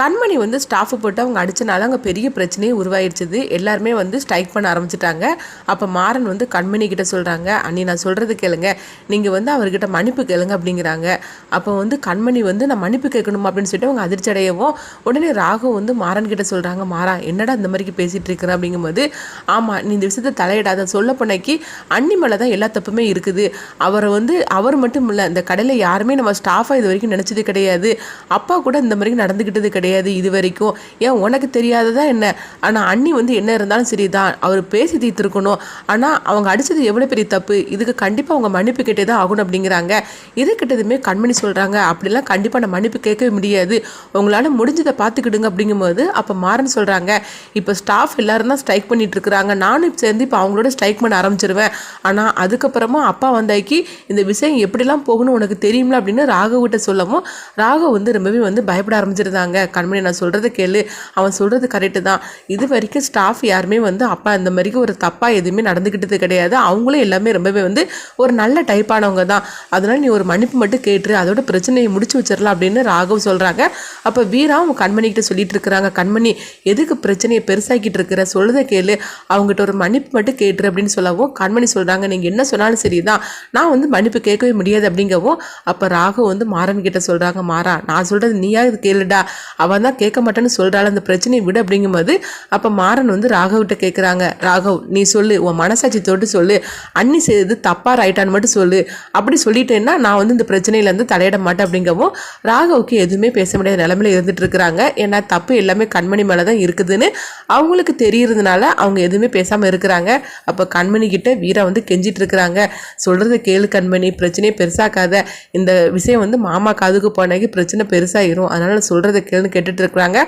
கண்மணி வந்து ஸ்டாஃபு போட்டு அவங்க அடிச்சனால அங்கே பெரிய பிரச்சனையே உருவாயிருச்சுது. எல்லாருமே வந்து ஸ்ட்ரைக் பண்ண ஆரம்பிச்சிட்டாங்க. அப்போ மாறன் வந்து கண்மணி கிட்ட சொல்கிறாங்க அண்ணி நான் சொல்கிறது கேளுங்க. நீங்கள் வந்து அவர்கிட்ட மன்னிப்பு கேளுங்க அப்படிங்கிறாங்க. அப்போ வந்து கண்மணி வந்து நான் மன்னிப்பு கேட்கணுமா? அப்படின்னு சொல்லிட்டு அவங்க அதிர்ச்சி அடையவும் உடனே ராகு வந்து மாறன் கிட்ட சொல்கிறாங்க மாறா என்னடா இந்த மாதிரிக்கு பேசிகிட்டு இருக்கிற? அப்படிங்கும்போது ஆமாம் நீ இந்த விஷயத்தை தலையிடாத. சொல்ல போனக்கு அண்ணி மேலே தான் எல்லா தப்புமே இருக்குது. அவரை வந்து அவர் மட்டும் இல்லை இந்த கடையில் யாருமே நம்ம ஸ்டாஃபாக இது வரைக்கும் நினச்சது கிடையாது. அப்பா கூட இந்த மாதிரி நடந்துக்கிட்டது கிடையாது. கிடையாது இது வரைக்கும். ஏன் உனக்கு தெரியாததா என்ன? ஆனால் அண்ணி வந்து என்ன இருந்தாலும் சரிதான் அவர் பேசி தீர்த்துருக்கணும். ஆனால் அவங்க அடித்தது எவ்வளோ பெரிய தப்பு? இதுக்கு கண்டிப்பாக அவங்க மன்னிப்பு கேட்டே தான் ஆகணும் அப்படிங்கிறாங்க. இது கிட்டதுமே கண்மணி சொல்கிறாங்க அப்படிலாம் கண்டிப்பாக நான் மன்னிப்பு கேட்கவே முடியாது. உங்களால் முடிஞ்சதை பார்த்துக்கிடுங்க அப்படிங்கும்போது அப்போ மாறன் சொல்கிறாங்க இப்போ ஸ்டாஃப் எல்லாரும் தான் ஸ்ட்ரைக் பண்ணிட்டு இருக்கிறாங்க. நானும் சேர்ந்து இப்போ அவங்களோட ஸ்ட்ரைக் பண்ண ஆரம்பிச்சிருவேன். ஆனால் அதுக்கப்புறமா அப்பா வந்தாக்கி இந்த விஷயம் எப்படிலாம் போகணும் உனக்கு தெரியும்ல? அப்படின்னு ராகவிட்ட சொல்லவும் ராகவ் வந்து ரொம்பவே வந்து பயப்பட ஆரம்பிச்சிருந்தாங்க. கண்மணி நான் சொல்கிறது கேளு. அவன் சொல்கிறது கரெக்டு தான். இது வரைக்கும் ஸ்டாஃப் யாருமே வந்து அப்பா இந்த மாதிரிக்கு ஒரு தப்பாக எதுவுமே நடந்துக்கிட்டது கிடையாது. அவங்களும் எல்லாமே ரொம்பவே வந்து ஒரு நல்ல டைப்பானவங்க தான். அதனால் நீ ஒரு மன்னிப்பு மட்டும் கேட்டுரு. அதோட பிரச்சனையை முடிச்சு வச்சிடலாம் அப்படின்னு ராகவ் சொல்கிறாங்க அப்போ வீரா அவங்க கண்மணிக்கிட்ட சொல்லிட்டு இருக்கிறாங்க. கண்மணி எதுக்கு பிரச்சனையை பெருசாக்கிட்டு இருக்கிற? சொல்றதை கேளு. அவங்ககிட்ட ஒரு மன்னிப்பு மட்டும் கேட்டுரு அப்படின்னு சொல்லவும் கண்மணி சொல்கிறாங்க நீங்கள் என்ன சொன்னாலும் சரிதான். நான் வந்து மன்னிப்பு கேட்கவே முடியாது அப்படிங்கவும் அப்போ ராகவ் வந்து மாறன் கிட்ட சொல்கிறாங்க மாறா நான் சொல்கிறது நீயா இது கேளுடா. அவன் தான் கேட்க மாட்டேன்னு சொல்கிறாள் அந்த பிரச்சனையை விட அப்படிங்கும்போது அப்போ மாறன் வந்து ராகவ்கிட்ட கேட்குறாங்க ராகவ் நீ சொல்லு உன் மனசாட்சி தொட்டு சொல்லு. அண்ணி செய்தது தப்பாக ரைட்டான்னு மட்டும் சொல்லு. அப்படி சொல்லிட்டேன்னா நான் வந்து இந்த பிரச்சனையிலேருந்து தலையிட மாட்டேன் அப்படிங்கவும் ராகவுக்கு எதுவுமே பேச முடியாத நிலமையில இருந்துட்டு இருக்கிறாங்க. ஏன்னா தப்பு எல்லாமே கண்மணி மேலே தான் இருக்குதுன்னு அவங்களுக்கு தெரியறதுனால அவங்க எதுவுமே பேசாமல் இருக்கிறாங்க. அப்போ கண்மணி கிட்ட வீரா வந்து கெஞ்சிட்டு இருக்கிறாங்க. சொல்கிறத கேளு கண்மணி பிரச்சனையே பெருசாக்காத. இந்த விஷயம் வந்து மாமா காதுக்கு போனாக்கி பிரச்சனை பெருசாகிரும் அதனால் சொல்கிறத கேளுன்னு கேட்டுட்டு இருக்கிறாங்க.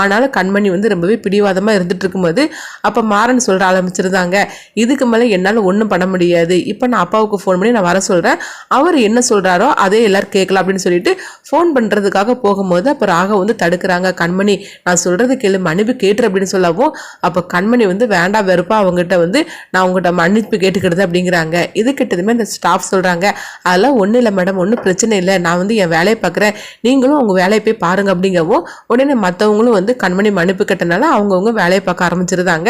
ஆனாலும் கண்மணி வந்து ரொம்பவே பிடிவாதமாக இருந்துட்டு இருக்கும்போது அப்போ மாறன் சொல்கிற ஆரம்பிச்சிருந்தாங்க. இதுக்கு மேலே என்னால் ஒன்றும் பண்ண முடியாது. இப்போ நான் அப்பாவுக்கு ஃபோன் பண்ணி நான் வர சொல்கிறேன் அவர் என்ன சொல்கிறாரோ அதே எல்லாரும் கேட்கலாம் அப்படின்னு சொல்லிட்டு ஃபோன் பண்ணுறதுக்காக போகும்போது அப்போ ராக வந்து தடுக்கிறாங்க. கண்மணி நான் சொல்கிறது கேளு மன்னிப்பு கேட்டுரு அப்படின்னு சொல்லவும் அப்போ கண்மணி வந்து வேண்டாம் வெறுப்பா அவங்ககிட்ட வந்து நான் உங்ககிட்ட மன்னிப்பு கேட்டுக்கிறது அப்படிங்கிறாங்க. இது கிட்டதுமே இந்த ஸ்டாஃப் சொல்கிறாங்க அதெல்லாம் ஒன்றும் இல்லை மேடம் ஒன்றும் பிரச்சனை இல்லை. நான் வந்து என் வேலையை பார்க்குறேன் நீங்களும் உங்கள் வேலையை போய் பாருங்க அப்படிங்கவும் உடனே மற்றவங்களும் வந்து கண்மணி மன்னிப்பு கேட்டனால அவங்கவுங்க வேலையை பார்க்க ஆரம்பிச்சிருந்தாங்க.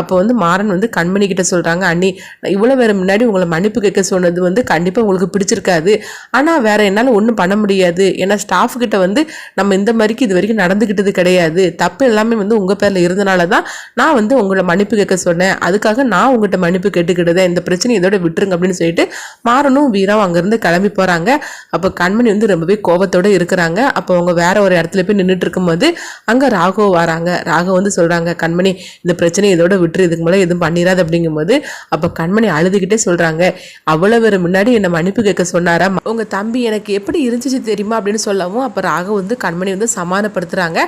அப்போ வந்து மாறன் வந்து கண்மணி கிட்ட சொல்கிறாங்க அண்ணி இவ்வளோ வேறு முன்னாடி உங்களை மன்னிப்பு கேட்க சொன்னது வந்து கண்டிப்பாக உங்களுக்கு பிடிச்சிருக்காது. ஆனால் வேற என்னால் ஒன்றும் பண்ண முடியாது. ஏன்னா ஸ்டாஃப் கிட்ட வந்து நம்ம இந்த மாதிரிக்கு இது வரைக்கும் நடந்துக்கிட்டது கிடையாது. தப்பு எல்லாமே வந்து உங்கள் பேரில் இருந்தனால தான் நான் வந்து உங்களை மன்னிப்பு கேட்க சொன்னேன். அதுக்காக நான் உங்கள்கிட்ட மன்னிப்பு கேட்டுக்கிட்டதேன் இந்த பிரச்சனை இதோட விட்டுருங்க அப்படின்னு சொல்லிட்டு மாறனும் வீராவும் அங்கேருந்து கிளம்பி போகிறாங்க அப்போ கண்மணி வந்து ரொம்பவே கோபத்தோடு இருக்கிறாங்க. அப்போ அவங்க வேற ஒரு இடத்துல போய் பண்ணிட்டு இருக்கும்போது அங்கே ராகவ் வராங்க. ராகவ் வந்து சொல்கிறாங்க கண்மணி இந்த பிரச்சனை இதோட விட்டுரு. இதுக்கு மேலே எதுவும் பண்ணிடாது. அப்படிங்கும்போது அப்போ கண்மணி அழுதுகிட்டே சொல்கிறாங்க அவ்வளோ பேர் முன்னாடி என்னை மன்னிப்பு கேட்க சொன்னாரா? உங்கள் தம்பி எனக்கு எப்படி இருந்துச்சு தெரியுமா? அப்படின்னு சொல்லவும் அப்போ ராகவ் வந்து கண்மணி வந்து சமாதானப்படுத்துகிறாங்க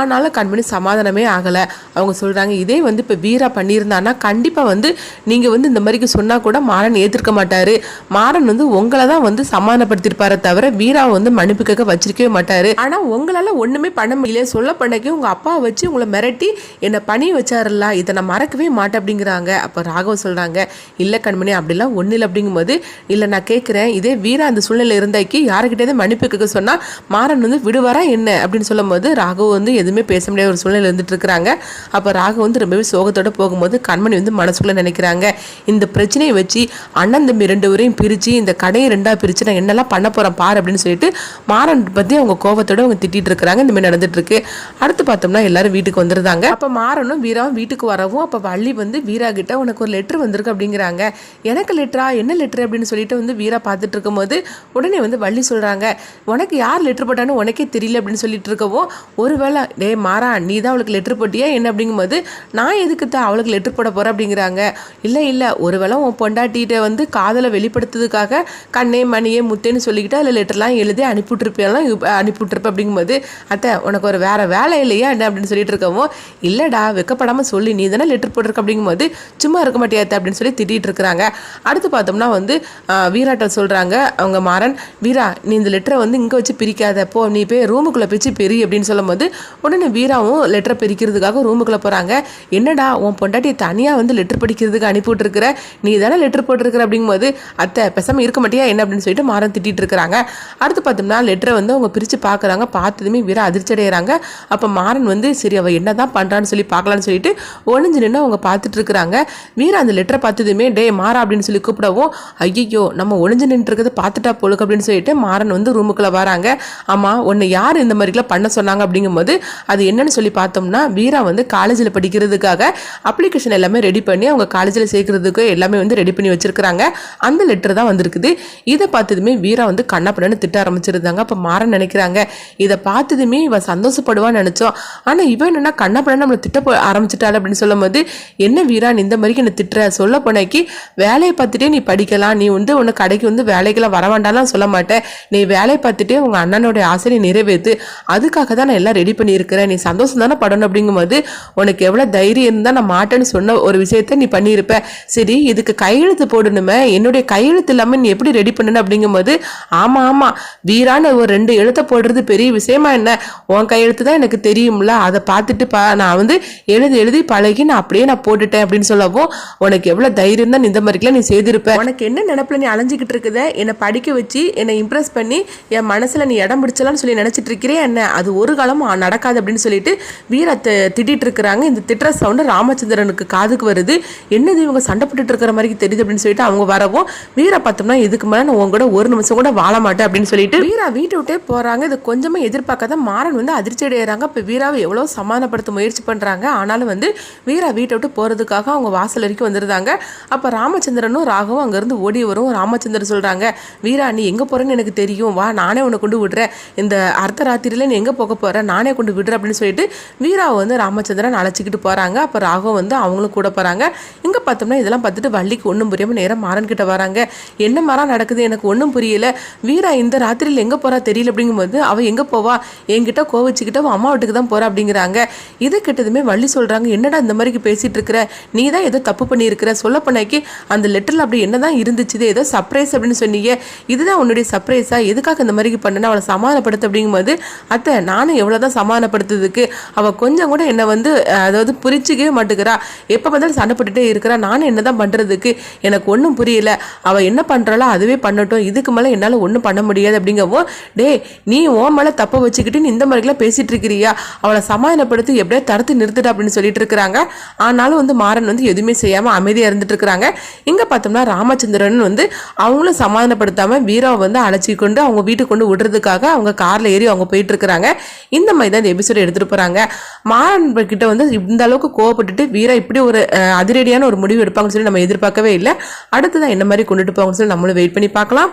ஆனாலும் கண்மணி சமாதானமே ஆகலை. அவங்க சொல்கிறாங்க இதே வந்து இப்போ வீரா பண்ணியிருந்தான்னா கண்டிப்பாக வந்து நீங்கள் வந்து இந்த மாதிரிக்கு சொன்னால் கூட மாறன் ஏற்றிருக்க மாட்டார். மாறன் வந்து உங்களை தான் வந்து சமாதானப்படுத்திருப்பாரே தவிர வீராவை வந்து மன்னிப்பு கேட்க வச்சிருக்கவே மாட்டார். ஆனால் உங்களால் ஒன்றுமே பண்ண முடியல சொல்ல பண்ணக்கே உங்கள் அப்பாவை வச்சு உங்களை மிரட்டி என்னை பணி வச்சாருல்ல இதை நான் மறக்கவே மாட்டேன் அப்படிங்கிறாங்க. அப்போ ராகவ் சொல்கிறாங்க இல்லை கண்மணி அப்படிலாம் ஒன்றும் இல்லை. அப்படிங்கும்போது இல்லை நான் கேட்குறேன் இதே வீரா அந்த சூழ்நிலை இருந்தாக்கி யாருக்கிட்டே மன்னிப்பு கேட்க சொன்னால் மாறன் வந்து விடுவாரா என்ன? அப்படின்னு சொல்லும்போது ராகவ் வந்து எதுவுமே பேச முடியாத ஒரு சூழ்நிலை இருந்துட்டு இருக்கிறாங்க. அப்போ ராகவ் வந்து ரொம்பவே சோகத்தோட போகும்போது கண்மணி வந்து மனசுக்குள்ளே நினைக்கிறாங்க இந்த பிரச்சனையை வச்சு அண்ணன் தம்பி ரெண்டு பேரையும் பிரித்து இந்த கடையை ரெண்டாக பிரித்து நான் என்னெல்லாம் பண்ண போகிறேன் பாரு அப்படின்னு சொல்லிட்டு மாறன் பற்றி அவங்க கோவத்தோட அவங்க திட்டிகிட்டு இருக்கிறாங்க. இந்த மாதிரி நடந்துட்டு இருக்கு அடுத்து பார்த்தோம்னா எல்லாரும் வீட்டுக்கு வந்துருந்தாங்க. அப்போ மாறனும் வீராவும் வீட்டுக்கு வரவும் அப்போ வள்ளி வந்து வீரா கிட்ட உனக்கு ஒரு லெட்டர் வந்திருக்கு அப்படிங்கிறாங்க. எனக்கு லெட்டரா என்ன லெட்டர் அப்படின்னு சொல்லிட்டு வந்து வீரா பார்த்துட்டு இருக்கும்போது உடனே வந்து வள்ளி சொல்கிறாங்க உனக்கு யார் லெட்டர் போட்டான்னு உனக்கே தெரியல அப்படின்னு சொல்லிட்டு இருக்கவும் ஒருவேளை டே மாறா நீ தான் அவளுக்கு லெட்டர் போட்டியா? என்ன? அப்படிங்கும்போது நான் எதுக்கு தான் அவளுக்கு லெட்டர் போட போகிறேன் அப்படிங்கிறாங்க. இல்லை இல்லை ஒருவேளை உன் பொண்டாட்டிகிட்ட வந்து காதலை வெளிப்படுத்துறதுக்காக கண்ணே மணியே முத்தேன்னு சொல்லிக்கிட்டு அதில் லெட்டர்லாம் எழுதி அனுப்பிவிட்டுருப்பேன் அனுப்பிவிட்டுருப்பேன் அப்படிங்கும்போது அத்தை உனக்கு ஒரு வேறு வேலை இல்லையா என்ன அப்படின்னு சொல்லிட்டு இருக்கவும் இல்லைடா வெக்கப்படாமல் சொல்லி நீ தானே லெட்டர் போட்டிருக்க அப்படிங்கும்போது சும்மா இருக்க மாட்டியாத்த அப்படின்னு சொல்லி திட்டிகிட்டு இருக்கிறாங்க. அடுத்து பார்த்தோம்னா வந்து வீராட்ட சொல்கிறாங்க அவங்க மாறன் வீரா நீ இந்த லெட்டரை வந்து இங்கே வச்சு பிரிக்காத போ நீ போய் ரூமுக்குள்ளே பிரித்து பெரி அப்படின்னு சொல்லும்போது உடனே வீராவும் லெட்டரை பிரிக்கிறதுக்காக ரூமுக்குள்ளே போகிறாங்க என்னடா உன் பொண்டாட்டியை தனியாக வந்து லெட்டர் படிக்கிறதுக்கு அனுப்பிவிட்டுருக்குற? நீ தானே லெட்டர் போட்டிருக்கிற? அப்படிங்கும்போது அத்தை பேசாமல் இருக்க மாட்டியா? என்ன? அப்படின்னு சொல்லிட்டு மாறன் திட்டிகிட்டு இருக்கிறாங்க. அடுத்து பார்த்தோம்னா லெட்டரை வந்து அவங்க பிரித்து பார்க்குறாங்க பார்த்ததுமே வீரா அதிர்ச்சி அடைகிறாங்க அப்போ மாறன் வந்து சரி அவள் என்ன தான் பண்ணுறான்னு சொல்லி பார்க்கலான்னு சொல்லிட்டு ஒளிஞ்சு நின்று அவங்க பார்த்துட்டு இருக்கிறாங்க. வீரா அந்த லெட்டரை பார்த்ததுமே டே மாறா அப்படின்னு சொல்லி கூப்பிடவும் ஐயோ நம்ம ஒளிஞ்சு நின்றுருக்கிறத பார்த்துட்டா போலுக்கு அப்படின்னு சொல்லிட்டு மாறன் வந்து ரூமுக்குள்ளே வராங்க. ஆமாம் உன்னை யார் இந்த மாதிரிலாம் பண்ண சொன்னாங்க? அப்படிங்கும்போது அது என்னன்னு சொல்லி பார்த்தோம்னா வீரா வந்து காலேஜில் படிக்கிறதுக்காக அப்ளிகேஷன் எல்லாமே ரெடி பண்ணி அவங்க காலேஜில் சேர்க்கறதுக்கு எல்லாமே வந்து ரெடி பண்ணி வச்சுருக்கிறாங்க. அந்த லெட்டர் தான் வந்திருக்குது. இதை பார்த்ததுமே வீரா வந்து கண்ணப்படன்னு திட்ட ஆரம்பிச்சிருந்தாங்க. அப்போ மாற நினைக்கிறாங்க இதை பார்த்ததுமே இவ சந்தோஷப்படுவான்னு நினச்சோம். ஆனால் இவன் என்னன்னா கண்ணப்படன்னு நம்மளை திட்ட போ- ஆரம்பிச்சிட்டாள் அப்படின்னு சொல்லும்போது என்ன வீரா நீ இந்த மாதிரி என்னை திட்டுற? சொல்ல போனாக்கி வேலையை பார்த்துட்டே நீ படிக்கலாம். நீ வந்து உன்னை கடைக்கு வந்து வேலைக்கெல்லாம் வர வேண்டாம்லாம் சொல்ல மாட்டேன். நீ வேலையை பார்த்துட்டே உங்கள் அண்ணனுடைய ஆசையை நிறைவேற்று அதுக்காக தான் நான் எல்லாம் ரெடி பண்ணியிருக்கிறேன். நீ சந்தோஷம் தானே படணும். அப்படிங்கும்போது உனக்கு எவ்வளோ தைரியம் இருந்தால் நான் மாட்டேன்னு சொன்ன ஒரு விஷயத்த நீ பண்ணியிருப்ப. சரி இதுக்கு கையெழுத்து போடணுமே. என்னுடைய கையெழுத்து இல்லாமல் நீ எப்படி ரெடி பண்ணணும்? அப்படிங்கும்போது ஆமாம் ஆமாம் வீரான ஒரு ரெண்டு எழுத்தை போடுறது பெரிய விஷயமா என்ன? உன் கையெழுத்து தான் எனக்கு தெரியும்ல? அதை பார்த்துட்டு பா நான் வந்து எழுதி எழுதி பழகி நான் அப்படியே நான் போட்டுட்டேன் அப்படின்னு சொல்லவும் உனக்கு எவ்வளோ தைரியம் தான் இந்த மாதிரிலாம் நீ செய்திருப்ப. உனக்கு என்ன நினப்பில் நீ அலைஞ்சிக்கிட்டு இருக்குத? என்னை படிக்க வச்சு என்னை இம்ப்ரெஸ் பண்ணி என் மனசில் நீ இடம் பிடிச்சலாம்னு சொல்லி நினச்சிட்டு இருக்கிறே என்ன? அது ஒரு காலமும் நடக்காது அப்படின்னு சொல்லிட்டு வீரா தி- திட்டிட்டு இருக்கிறாங்க. இந்த திட்டுற சவுண்டு ராமச்சந்திரனுக்கு காதுக்கு வருது. என்னது இவங்க சண்டை போட்டுட்டு இருக்கிற மாதிரி தெரியுது அப்படின்னு சொல்லிட்டு அவங்க வரவும் வீரா பார்த்தோம்னா இதுக்கு மேலே நான் உங்க கூட ஒரு நிமிஷம் கூட வாழ மாட்டேன் அப்படின்னு சொல்லிட்டு வீரா வீட்டை விட்டே போறாங்க. இது கொஞ்சமா எதிர்பார்க்காத மாறன் வந்து அதிர்ச்சி அடைகிறாங்க இப்போ வீராவை எவ்வளோ சமாதானப்படுத்த முயற்சி பண்ணுறாங்க ஆனாலும் வந்து வீரா வீட்டை விட்டு போகிறதுக்காக அவங்க வாசல் வரைக்கும் வந்துருந்தாங்க. அப்போ ராமச்சந்திரனும் ராகவும் அங்கேருந்து ஓடி வரும். ராமச்சந்திரன் சொல்கிறாங்க வீரா நீ எங்கே போகிறேன்னு எனக்கு தெரியும். வா நானே உன்னை கொண்டு விடுறேன். இந்த அர்த்த ராத்திரியில நீ எங்கே போக போகிறேன் நானே கொண்டு விடுறேன். அப்படின்னு சொல்லிட்டு வீராவை வந்து ராமச்சந்திரன் அழைச்சிக்கிட்டு போகிறாங்க அப்போ ராகவும் வந்து அவங்களும் கூட போகிறாங்க இங்கே பார்த்தோம்னா இதெல்லாம் பார்த்துட்டு வள்ளிக்கு ஒன்றும் புரியாமல் நேரம் மாறன் கிட்ட வராங்க. என்ன மாறா நடக்குது? எனக்கு ஒன்றும் புரியல. வீரா இந்த ராத்திரியில் எங்கே போகிறா தெரியல. அப்படிங்கும்போது அவள் எங்கே போவா? என்கிட்ட கோவிச்சுக்கிட்ட அவன் அம்மா வீட்டுக்கு தான் போறா அப்படிங்கிறாங்க. இதை கிட்டதுமே வள்ளி சொல்றாங்க என்னடா இந்த மாதிரிக்கு பேசிகிட்டு இருக்கிற? நீ தான் ஏதோ தப்பு பண்ணியிருக்கிற? சொல்ல போனாக்கி அந்த லெட்டரில் அப்படி என்னதான் இருந்துச்சு ஏதோ சர்ப்ரைஸ் அப்படின்னு சொன்னீங்க. இதுதான் உன்னுடைய சர்ப்ரைஸா எதுக்காக இந்த மாதிரி பண்ணனா அவளை சமாதானப்படுத்த அப்படிங்கும்போது அத்தை நானும் எவ்வளோதான் சமாதானப்படுத்துறதுக்கு? அவள் கொஞ்சம் கூட என்னை வந்து அதாவது புரிச்சிக்கவே மாட்டேங்கிறா எப்போ பார்த்தாலும் சண்டை இருக்கிறா. நானும் என்ன தான் பண்ணுறதுக்கு எனக்கு ஒன்றும் புரியல. அவள் என்ன பண்ணுறாளோ அதுவே பண்ணட்டும். இதுக்கு மேலே என்னால் ஒன்றும் பண்ண முடியாது அப்படிங்கவும் டேய் நீ ஓ மேலே தப்பை வச்சுக்கிட்டு இந்த மாதிரி மாதிரிலாம் பேசிட்டு இருக்கிறியா? அவளை சமாதானப்படுத்தி எப்படியோ தடுத்து நிறுத்துட்டு அப்படின்னு சொல்லிட்டு இருக்கிறாங்க. ஆனாலும் வந்து மாறன் வந்து எதுவுமே செய்யாமல் அமைதியாக இருந்துட்டு இருக்கிறாங்க. இங்கே பார்த்தோம்னா ராமச்சந்திரன் வந்து அவங்களும் சமாதானப்படுத்தாமல் வீராவை வந்து அழைச்சி கொண்டு அவங்க வீட்டுக்கு கொண்டு விடுறதுக்காக அவங்க காரில் ஏறி அவங்க போயிட்டு இருக்கிறாங்க. இந்த மாதிரி தான் இந்த எபிசோட் எடுத்துகிட்டு போகிறாங்க மாறன் கிட்ட வந்து இந்த அளவுக்கு கோவப்பட்டுட்டு வீரா இப்படி ஒரு அதிரடியான ஒரு முடிவு எடுப்பாங்கன்னு சொல்லி நம்ம எதிர்பார்க்கவே இல்லை. அடுத்ததான் என்ன மாதிரி கொண்டுட்டு போவாங்கன்னு சொல்லி நம்மளும் வெயிட் பண்ணி பார்க்கலாம்.